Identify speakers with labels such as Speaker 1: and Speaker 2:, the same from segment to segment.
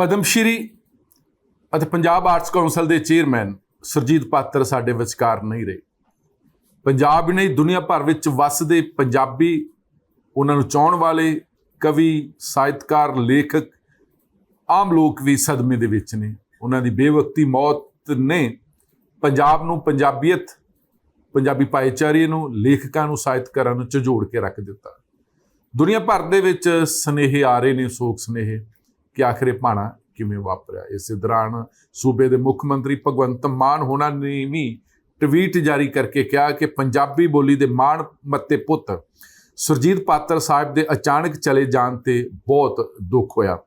Speaker 1: ਪਦਮ ਸ਼੍ਰੀ ਅਤੇ Punjab arts council ਦੇ chairman Surjit Patar ਸਾਡੇ ਵਿਚਕਾਰ ਨਹੀਂ ਰਹੇ। ਪੰਜਾਬ ਹੀ ਨਹੀਂ, ਦੁਨੀਆ ਭਰ ਵਿੱਚ ਵੱਸਦੇ ਪੰਜਾਬੀ ਉਹਨਾਂ ਨੂੰ ਚਾਹਣ ਵਾਲੇ ਕਵੀ, ਸਾਹਿਤਕਾਰ, ਲੇਖਕ ਆਮ ਲੋਕ ਵੀ ਸਦਮੇ ਦੇ ਵਿੱਚ ਨੇ। ਉਹਨਾਂ ਦੀ ਬੇਵਕਤੀ ਮੌਤ ਨੇ ਪੰਜਾਬ ਨੂੰ ਪੰਜਾਬੀਅਤ, ਪੰਜਾਬੀ ਭਾਈਚਾਰੇ ਨੂੰ, ਲੇਖਕਾਂ ਨੂੰ, ਸਾਹਿਤਕਾਰਾਂ ਨੂੰ ਝਜੋੜ ਕੇ ਰੱਖ ਦਿੱਤਾ। ਦੁਨੀਆ ਭਰ ਦੇ ਵਿੱਚ ਸਨੇਹ ਆ ਰਹੇ ਨੇ ਸੋਗ ਸਨੇਹ ਕਿ ਆਖਰ ਇਹ ਭਾਣਾ ਕਿਵੇਂ ਵਾਪਰਿਆ? ਇਸੇ ਦੌਰਾਨ ਸੂਬੇ ਦੇ ਮੁੱਖ ਮੰਤਰੀ ਭਗਵੰਤ ਮਾਨ ਹੋਣਾ ਨੇ ਵੀ ਟਵੀਟ ਜਾਰੀ ਕਰਕੇ ਕਿਹਾ ਕਿ ਪੰਜਾਬੀ ਬੋਲੀ ਦੇ ਮਾਣ ਮੱਤੇ ਪੁੱਤ ਸੁਰਜੀਤ ਪਾਤਰ ਸਾਹਿਬ ਦੇ ਅਚਾਨਕ ਚਲੇ ਜਾਣ ਤੇ ਬਹੁਤ ਦੁੱਖ ਹੋਇਆ।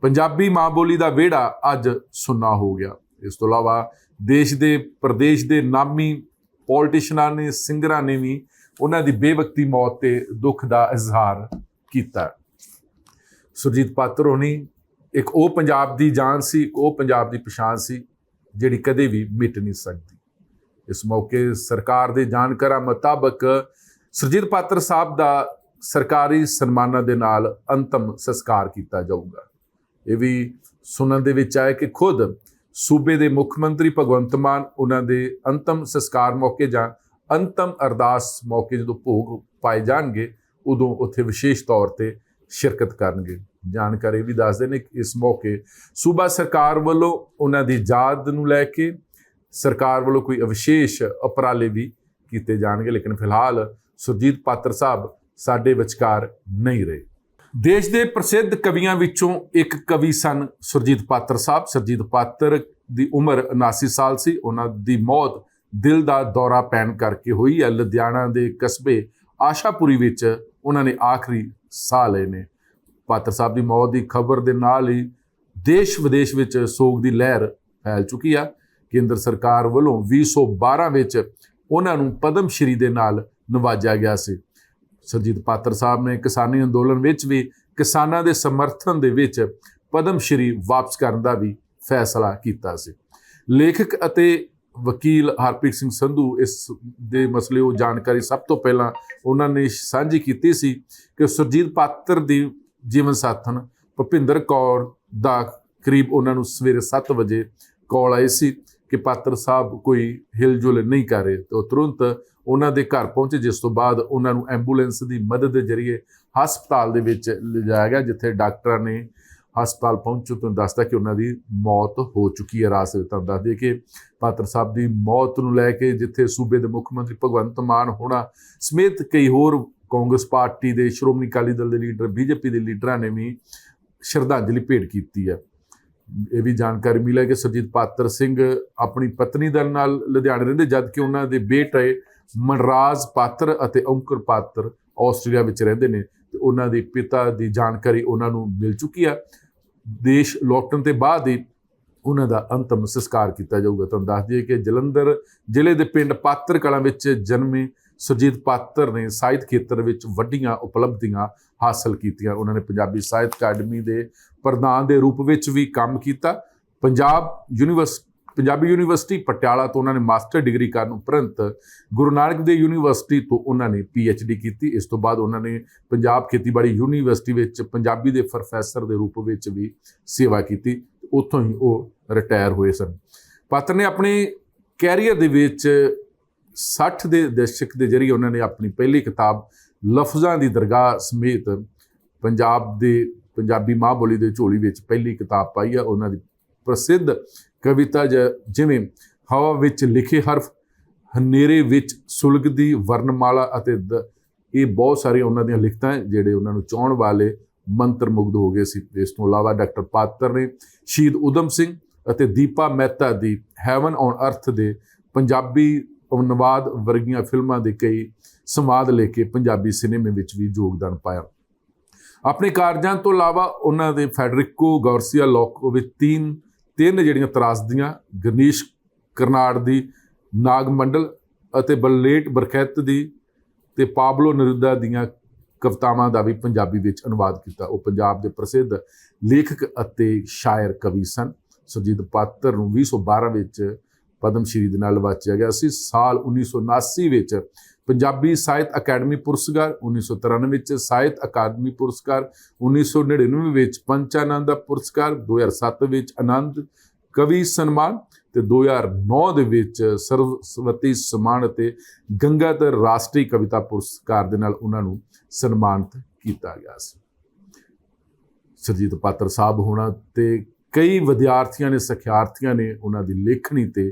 Speaker 1: ਪੰਜਾਬੀ ਮਾਂ ਬੋਲੀ ਦਾ ਵਿਹੜਾ ਅੱਜ ਸੁੰਨਾ ਹੋ ਗਿਆ। ਇਸ ਤੋਂ ਇਲਾਵਾ ਦੇਸ਼ ਦੇ ਪ੍ਰਦੇਸ਼ ਦੇ ਨਾਮੀ ਪੋਲਿਟਿਸ਼ੀਅਨਾਂ ਨੇ, ਸਿੰਗਰਾਂ ਨੇ ਵੀ ਉਹਨਾਂ ਦੀ ਬੇਵਕਤੀ ਮੌਤ ਤੇ ਦੁੱਖ ਦਾ ਇਜ਼ਹਾਰ ਕੀਤਾ। ਸੁਰਜੀਤ ਪਾਤਰ ਹੋਣੀ ਇੱਕ ਉਹ ਪੰਜਾਬ ਦੀ ਜਾਨ ਸੀ, ਇੱਕ ਉਹ ਪੰਜਾਬ ਦੀ ਪਛਾਣ ਸੀ, ਜਿਹੜੀ ਕਦੇ ਵੀ ਮਿਟ ਨਹੀਂ ਸਕਦੀ। ਇਸ ਮੌਕੇ ਸਰਕਾਰ ਦੇ ਜਾਣਕਾਰਾਂ ਮੁਤਾਬਕ ਸੁਰਜੀਤ ਪਾਤਰ ਸਾਹਿਬ ਦਾ ਸਰਕਾਰੀ ਸਨਮਾਨਾਂ ਦੇ ਨਾਲ ਅੰਤਮ ਸੰਸਕਾਰ ਕੀਤਾ ਜਾਊਗਾ। ਇਹ ਵੀ ਸੁਣਨ ਦੇ ਵਿੱਚ ਆਇਆ ਕਿ ਖੁਦ ਸੂਬੇ ਦੇ ਮੁੱਖ ਮੰਤਰੀ ਭਗਵੰਤ ਮਾਨ ਉਹਨਾਂ ਦੇ ਅੰਤਮ ਸੰਸਕਾਰ ਮੌਕੇ ਜਾਂ ਅੰਤਮ ਅਰਦਾਸ ਮੌਕੇ ਜਦੋਂ ਭੋਗ ਪਾਏ ਜਾਣਗੇ, ਉਦੋਂ ਉੱਥੇ ਵਿਸ਼ੇਸ਼ ਤੌਰ ਤੇ ਸ਼ਿਰਕਤ ਕਰਨਗੇ। ਜਾਣਕਾਰੀ ਵੀ ਦੱਸਦੇ ਨੇ ਕਿ ਇਸ ਮੌਕੇ ਸੂਬਾ ਸਰਕਾਰ ਵੱਲੋਂ ਉਹਨਾਂ ਦੀ ਯਾਦ ਨੂੰ ਲੈ ਕੇ ਸਰਕਾਰ ਵੱਲੋਂ ਕੋਈ ਵਿਸ਼ੇਸ਼ ਉਪਰਾਲੇ ਵੀ ਕੀਤੇ ਜਾਣਗੇ, ਲੇਕਿਨ ਫਿਲਹਾਲ ਸੁਰਜੀਤ ਪਾਤਰ ਸਾਹਿਬ ਸਾਡੇ ਵਿਚਕਾਰ ਨਹੀਂ ਰਹੇ। ਦੇਸ਼ ਦੇ ਪ੍ਰਸਿੱਧ ਕਵੀਆਂ ਵਿੱਚੋਂ ਇੱਕ ਕਵੀ ਸਨ ਸੁਰਜੀਤ ਪਾਤਰ ਸਾਹਿਬ। ਸੁਰਜੀਤ ਪਾਤਰ ਦੀ ਉਮਰ 79 ਸਾਲ ਸੀ। ਉਹਨਾਂ ਦੀ ਮੌਤ ਦਿਲ ਦਾ ਦੌਰਾ ਪੈਣ ਕਰਕੇ ਹੋਈ ਹੈ। ਲੁਧਿਆਣਾ ਦੇ ਕਸਬੇ ਆਸ਼ਾਪੁਰੀ ਵਿੱਚ ਉਹਨਾਂ ਨੇ ਆਖਰੀ ਸਾਹ ਲਏ ਨੇ। ਪਾਤਰ ਸਾਹਿਬ ਦੀ ਮੌਤ ਦੀ ਖਬਰ ਦੇ ਨਾਲ ਹੀ ਦੇਸ਼ ਵਿਦੇਸ਼ ਵਿੱਚ ਸੋਗ ਦੀ ਲਹਿਰ ਫੈਲ ਚੁੱਕੀ ਆ। ਕੇਂਦਰ ਸਰਕਾਰ ਵੱਲੋਂ 2012 ਵਿੱਚ ਉਹਨਾਂ ਨੂੰ ਪਦਮ ਸ਼੍ਰੀ ਦੇ ਨਾਲ ਨਵਾਜਿਆ ਗਿਆ ਸੀ। ਸਰਜੀਤ ਪਾਤਰ ਸਾਹਿਬ ਨੇ ਕਿਸਾਨੀ ਅੰਦੋਲਨ ਵਿੱਚ ਵੀ ਕਿਸਾਨਾਂ ਦੇ ਸਮਰਥਨ ਦੇ ਵਿੱਚ ਪਦਮ ਸ਼੍ਰੀ ਵਾਪਸ ਕਰਨ ਦਾ ਵੀ ਫੈਸਲਾ ਕੀਤਾ ਸੀ। ਲੇਖਕ ਅਤੇ ਵਕੀਲ ਹਰਪ੍ਰੀਤ ਸਿੰਘ ਸੰਧੂ ਇਸ ਦੇ ਮਸਲੇ ਉਹ ਜਾਣਕਾਰੀ ਸਭ ਤੋਂ ਪਹਿਲਾਂ ਉਹਨਾਂ ਨੇ ਸਾਂਝੀ ਕੀਤੀ ਸੀ ਕਿ ਸੁਰਜੀਤ ਪਾਤਰ ਦੀ ਜੀਵਨ ਸਾਥਣ ਭੁਪਿੰਦਰ ਕੌਰ ਦਾ ਕਰੀਬ ਉਹਨਾਂ ਨੂੰ ਸਵੇਰੇ 7 ਵਜੇ ਕਾਲ ਆਈ ਸੀ ਕਿ ਪਾਤਰ ਸਾਹਿਬ ਕੋਈ ਹਿਲਜੁਲ ਨਹੀਂ ਕਰ ਰਹੇ ਤੇ ਉਹ ਤੁਰੰਤ ਉਹਨਾਂ ਦੇ ਘਰ ਪਹੁੰਚੇ, ਜਿਸ ਤੋਂ ਬਾਅਦ ਉਹਨਾਂ ਨੂੰ ਐਂਬੂਲੈਂਸ ਦੀ ਮਦਦ ਦੇ ਜ਼ਰੀਏ ਹਸਪਤਾਲ ਦੇ ਵਿੱਚ ਲਿਜਾਇਆ ਗਿਆ, ਜਿੱਥੇ ਡਾਕਟਰਾਂ ਨੇ ਹਸਪਤਾਲ ਪਹੁੰਚੋ, ਤੁਹਾਨੂੰ ਦੱਸਦਾ ਕਿ ਉਹਨਾਂ ਦੀ ਮੌਤ ਹੋ ਚੁੱਕੀ ਹੈ ਰਾਸ ਵਿੱਚ ਤਾਂ ਦੱਸ ਦਈਏ ਕਿ ਪਾਤਰ ਸਾਹਿਬ ਦੀ ਮੌਤ ਨੂੰ ਲੈ ਕੇ ਜਿੱਥੇ ਸੂਬੇ ਦੇ ਮੁੱਖ ਮੰਤਰੀ ਭਗਵੰਤ ਮਾਨ ਹੋਣਾ ਸਮੇਤ ਕਈ ਹੋਰ ਕਾਂਗਰਸ ਪਾਰਟੀ ਦੇ ਸ਼੍ਰੋਮਣੀ ਅਕਾਲੀ ਦਲ ਦੇ ਲੀਡਰ, ਬੀਜੇਪੀ ਦੇ ਲੀਡਰਾਂ ਨੇ ਵੀ ਸ਼ਰਧਾਂਜਲੀ ਭੇਟ ਕੀਤੀ ਹੈ। ਇਹ ਵੀ ਜਾਣਕਾਰੀ ਮਿਲੀ ਕਿ ਸੁਰਜੀਤ ਪਾਤਰ ਸਿੰਘ ਆਪਣੀ ਪਤਨੀ ਦੇ ਨਾਲ ਲੁਧਿਆਣੇ ਰਹਿੰਦੇ ਜਦ ਕਿ ਉਹਨਾਂ ਦੇ ਬੇਟੇ ਮਨਰਾਜ ਪਾਤਰ ਅਤੇ ਔਂਕਰ ਪਾਤਰ ਆਸਟ੍ਰੇਲੀਆ ਵਿੱਚ ਰਹਿੰਦੇ ਨੇ, ਤੇ ਉਹਨਾਂ ਦੇ ਪਿਤਾ ਦੀ ਜਾਣਕਾਰੀ ਉਹਨਾਂ ਨੂੰ ਮਿਲ ਚੁੱਕੀ ਆ ਦੇਸ਼ ਲੌਟਣ ਤੇ ਬਾਅਦ ਹੀ ਉਹਨਾਂ ਦਾ ਅੰਤਮ ਸੰਸਕਾਰ ਕੀਤਾ ਜਾਊਗਾ। ਤੁਹਾਨੂੰ ਦੱਸ ਦਈਏ ਕਿ ਜਲੰਧਰ ਜ਼ਿਲ੍ਹੇ ਦੇ ਪਿੰਡ ਪਾਤਰ ਕਲਾਂ ਵਿੱਚ ਜਨਮੇ ਸੁਰਜੀਤ ਪਾਤਰ ਨੇ ਸਾਹਿਤ ਖੇਤਰ ਵਿੱਚ ਵੱਡੀਆਂ ਉਪਲਬਧੀਆਂ ਹਾਸਲ ਕੀਤੀਆਂ। ਉਹਨਾਂ ਨੇ ਪੰਜਾਬੀ ਸਾਹਿਤ ਅਕੈਡਮੀ ਦੇ ਪ੍ਰਧਾਨ ਦੇ ਰੂਪ ਵਿੱਚ ਵੀ ਕੰਮ ਕੀਤਾ। ਪੰਜਾਬ ਯੂਨੀਵਰਸਿਟੀ ਪੰਜਾਬੀ ਯੂਨੀਵਰਸਿਟੀ ਪਟਿਆਲਾ ਤੋਂ ਉਹਨਾਂ ਨੇ ਮਾਸਟਰ ਡਿਗਰੀ ਕਰਨ ਉਪਰੰਤ ਗੁਰੂ ਨਾਨਕ ਦੇਵ ਯੂਨੀਵਰਸਿਟੀ ਤੋਂ ਉਹਨਾਂ ਨੇ ਡੀ ਕੀਤੀ। ਇਸ ਤੋਂ ਬਾਅਦ ਉਹਨਾਂ ਨੇ ਪੰਜਾਬ ਖੇਤੀਬਾੜੀ ਯੂਨੀਵਰਸਿਟੀ ਵਿੱਚ ਪੰਜਾਬੀ ਦੇ ਪ੍ਰੋਫੈਸਰ ਦੇ ਰੂਪ ਵਿੱਚ ਵੀ ਸੇਵਾ ਕੀਤੀ। ਉੱਥੋਂ ਹੀ ਉਹ ਰਿਟਾਇਰ ਹੋਏ ਸਨ। ਪਾਤਰ ਨੇ ਆਪਣੇ ਕੈਰੀਅਰ ਦੇ ਵਿੱਚ 60 ਦੇ ਦਸ਼ਕ ਦੇ ਜਰੀਏ ਉਹਨਾਂ ਨੇ ਆਪਣੀ ਪਹਿਲੀ ਕਿਤਾਬ ਲਫ਼ਜ਼ਾਂ ਦੀ ਦਰਗਾਹ ਸਮੇਤ ਪੰਜਾਬ ਦੇ ਪੰਜਾਬੀ ਮਾਂ ਬੋਲੀ ਦੇ ਝੋਲੀ ਵਿੱਚ ਪਹਿਲੀ ਕਿਤਾਬ ਪਾਈ ਆ। ਉਹਨਾਂ ਦੀ ਪ੍ਰਸਿੱਧ ਕਵਿਤਾ ਜ- ਜਿਵੇਂ, ਹਵਾ ਵਿੱਚ ਲਿਖੇ ਹਰਫ, ਹਨੇਰੇ ਵਿੱਚ ਸੁਲਗਦੀ ਵਰਨਮਾਲਾ ਅਤੇ ਦ- ਇਹ ਬਹੁਤ ਸਾਰੀਆਂ ਉਹਨਾਂ ਦੀਆਂ ਲਿਖਤਾਂ ਜਿਹੜੇ ਉਹਨਾਂ ਨੂੰ ਚਾਹਣ ਵਾਲੇ ਮੰਤਰ ਮੁਗਧ ਹੋ ਗਏ ਸੀ। ਇਸ ਤੋਂ ਇਲਾਵਾ ਡਾਕਟਰ ਪਾਤਰ ਨੇ ਸ਼ਹੀਦ ਉਦਮ ਸਿੰਘ ਅਤੇ ਦੀਪਾ ਮਹਿਤਾ ਦੀ ਹੈਵਨ ਔਨ ਅਰਥ ਦੇ ਪੰਜਾਬੀ ਅਨੁਵਾਦ ਵਰਗੀਆਂ ਫਿਲਮਾਂ ਦੇ ਕਈ ਸੰਵਾਦ ਲੈ ਕੇ ਪੰਜਾਬੀ ਸਿਨੇਮੇ ਵਿੱਚ ਵੀ ਯੋਗਦਾਨ ਪਾਇਆ। ਆਪਣੇ ਕਾਰਜਾਂ ਤੋਂ ਇਲਾਵਾ ਉਹਨਾਂ ਦੇ ਫੈਡਰਿਕੋ ਗੌਰਸੀਆ ਲੋਕੋ ਵਿੱਚ ਤਿੰਨ ਤਿੰਨ ਜਿਹੜੀਆਂ ਤਰਾਸਦੀਆਂ ਗਣੇਸ਼ ਕਰਨਾੜ ਦੀ ਨਾਗ ਮੰਡਲ ਅਤੇ ਬਲੇਟ ਬਰਖੈਤ ਦੀ ਤੇ ਪਾਬਲੋ ਨਰੂਦਾ ਦੀਆਂ ਕਵਿਤਾਵਾਂ ਦਾ ਵੀ ਪੰਜਾਬੀ ਵਿੱਚ ਅਨੁਵਾਦ ਕੀਤਾ। ਉਹ ਪੰਜਾਬ ਦੇ ਪ੍ਰਸਿੱਧ ਲੇਖਕ ਅਤੇ ਸ਼ਾਇਰ ਕਵੀ ਸਨ। ਸੁਰਜੀਤ ਪਾਤਰ ਨੂੰ 2012 ਵਿੱਚ ਪਦਮ ਸ਼੍ਰੀ ਦੇ ਨਾਲ ਵਾਚਿਆ ਗਿਆ ਸੀ। ਸਾਲ 1979 ਵਿੱਚ ਪੰਜਾਬੀ ਸਾਹਿਤ ਅਕੈਡਮੀ ਪੁਰਸਕਾਰ 1993 ਵਿੱਚ ਸਾਹਿਤ ਅਕਾਦਮੀ ਪੁਰਸਕਾਰ 1999 ਵਿੱਚ ਪੰਚਾਨੰਦ ਦਾ ਪੁਰਸਕਾਰ 2007 ਵਿੱਚ ਆਨੰਦ ਕਵੀ ਸਨਮਾਨ ਤੇ 2009 ਦੇ ਵਿੱਚ ਸਰਵਸਵਤੀ ਸਨਮਾਨ ਅਤੇ ਗੰਗਾਧਰ ਰਾਸ਼ਟਰੀ ਕਵਿਤਾ ਪੁਰਸਕਾਰ ਦੇ ਨਾਲ ਉਹਨਾਂ ਨੂੰ ਸਨਮਾਨਿਤ ਕੀਤਾ ਗਿਆ ਸੀ। ਸਰਜੀਤ ਪਾਤਰ ਸਾਹਿਬ ਹੋਣਾ ਤੇ ਕਈ ਵਿਦਿਆਰਥੀਆਂ ਨੇ, ਸਿੱਖਿਆਰਥੀਆਂ ਨੇ ਉਹਨਾਂ ਦੀ ਲੇਖਣੀ ਤੇ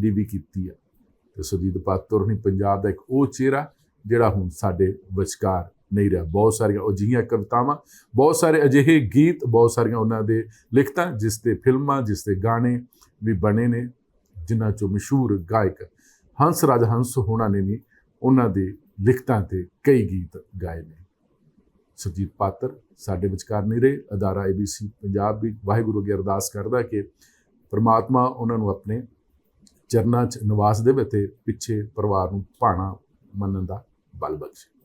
Speaker 1: ਡੀ ਵੀ ਕੀਤੀ ਹੈ। ਤੇ ਸੁਰਜੀਤ ਪਾਤਰ ਨੇ ਪੰਜਾਬ ਦਾ ਇੱਕ ਉਹ ਚਿਹਰਾ ਜਿਹੜਾ ਹੁਣ ਸਾਡੇ ਵਿਚਕਾਰ ਨਹੀਂ ਰਿਹਾ। ਬਹੁਤ ਸਾਰੀਆਂ ਅਜਿਹੀਆਂ ਕਵਿਤਾਵਾਂ, ਬਹੁਤ ਸਾਰੇ ਅਜਿਹੇ ਗੀਤ, ਬਹੁਤ ਸਾਰੀਆਂ ਉਹਨਾਂ ਦੇ ਲਿਖਤਾਂ, ਜਿਸ ਤੇ ਫਿਲਮਾਂ, ਜਿਸ ਤੇ ਗਾਣੇ ਵੀ ਬਣੇ ਨੇ, ਜਿਨ੍ਹਾਂ ਚੋਂ ਮਸ਼ਹੂਰ ਗਾਇਕ ਹੰਸ, ਰਾਜ ਹੰਸ ਹੋਣਾ ਨੇ ਵੀ ਉਹਨਾਂ ਦੇ ਲਿਖਤਾਂ ਤੇ ਕਈ ਗੀਤ ਗਾਏ ਨੇ। ਸੁਰਜੀਤ ਪਾਤਰ ਸਾਡੇ ਵਿਚਕਾਰ ਨਹੀਂ ਰਹੇ। ਅਦਾਰਾ ABC ਪੰਜਾਬ ਵੀ ਵਾਹਿਗੁਰੂ ਅੱਗੇ ਅਰਦਾਸ ਕਰਦਾ ਕਿ ਪ੍ਰਮਾਤਮਾ ਉਹਨਾਂ ਨੂੰ ਆਪਣੇ ਚਰਨਾਂ 'ਚ ਨਿਵਾਸ ਦੇਵੇ ਤੇ ਪਿੱਛੇ ਪਰਿਵਾਰ ਨੂੰ ਭਾਣਾ ਮੰਨਣ ਦਾ ਬਲ ਬਖਸ਼ੇ।